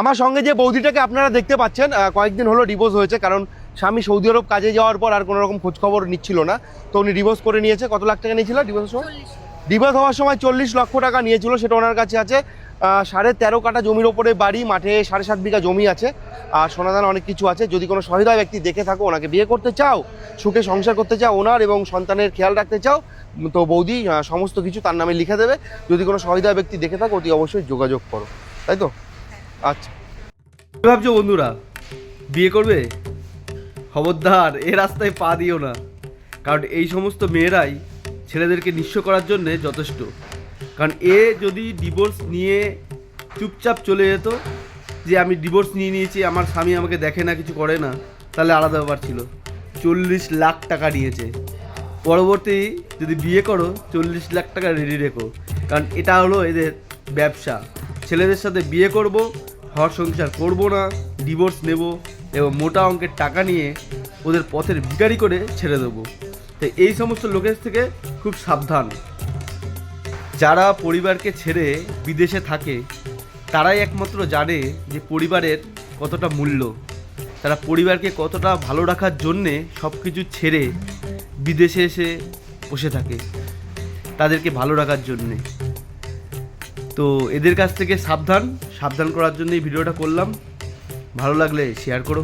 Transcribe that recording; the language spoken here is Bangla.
আমার সঙ্গে যে বৌদিটাকে আপনারা দেখতে পাচ্ছেন কয়েকদিন হলো ডিভোর্স হয়েছে কারণ স্বামী সৌদি আরব কাজে যাওয়ার পর আর কোনো রকম খোঁজখবর নিচ্ছিল না। তো উনি ডিভোর্স করে নিয়েছে। কত লাখ টাকা নিয়েছিল ডিভোর্সের সময় ডিভোর্স হওয়ার সময় চল্লিশ লক্ষ টাকা নিয়েছিল সেটা ওনার কাছে আছে। সাড়ে তেরো কাটা জমির ওপরে বাড়ি মাঠে সাড়ে সাত বিঘা জমি আছে। আর সোনাদান অনেক কিছু আছে। যদি কোনো সহৃদয় ব্যক্তি দেখে থাকো ওনাকে বিয়ে করতে চাও সুখে সংসার করতে চাও ওনার এবং সন্তানের খেয়াল রাখতে চাও তো বৌদি সমস্ত কিছু তার নামে লিখে দেবে। যদি কোনো সহৃদয় ব্যক্তি দেখে থাকো অতি অবশ্যই যোগাযোগ করো। তাই তো? আচ্ছা। ভাবছ বন্ধুরা? বিয়ে করবে? খবরদার, এ রাস্তায় পা দিও না। কারণ এই সমস্ত মেয়েরাই ছেলেদেরকে নিঃস্ব করার জন্যে যথেষ্ট। কারণ এ যদি ডিভোর্স নিয়ে চুপচাপ চলে যেত, যে আমি ডিভোর্স নিয়ে নিয়েছি, আমার স্বামী আমাকে দেখে না, কিছু করে না, তাহলে আলাদা ব্যাপার ছিল। চল্লিশ লাখ টাকা নিয়েছে। পরবর্তী যদি বিয়ে করো, চল্লিশ লাখ টাকা রেডি রেখো। কারণ এটা হলো এদের ব্যবসা। ছেলেদের সাথে বিয়ে করব, ঘর সংসার করব না ডিভোর্স নেব এবং মোটা অঙ্কের টাকা নিয়ে ওদের পথের ভিকারি করে ছেড়ে দেবো। তো এই সমস্ত লোকের থেকে খুব সাবধান। যারা পরিবারকে ছেড়ে বিদেশে থাকে, তারাই একমাত্র জানে যে পরিবারের কতটা মূল্য। তারা পরিবারকে কতটা ভালো রাখার জন্যে সব কিছু ছেড়ে বিদেশে এসে বসে থাকে, তাদেরকে ভালো রাখার জন্যে। তো এদের কাছ থেকে সাবধান সাবধান করার জন্য এই ভিডিওটা করলাম। ভালো লাগলে শেয়ার করো।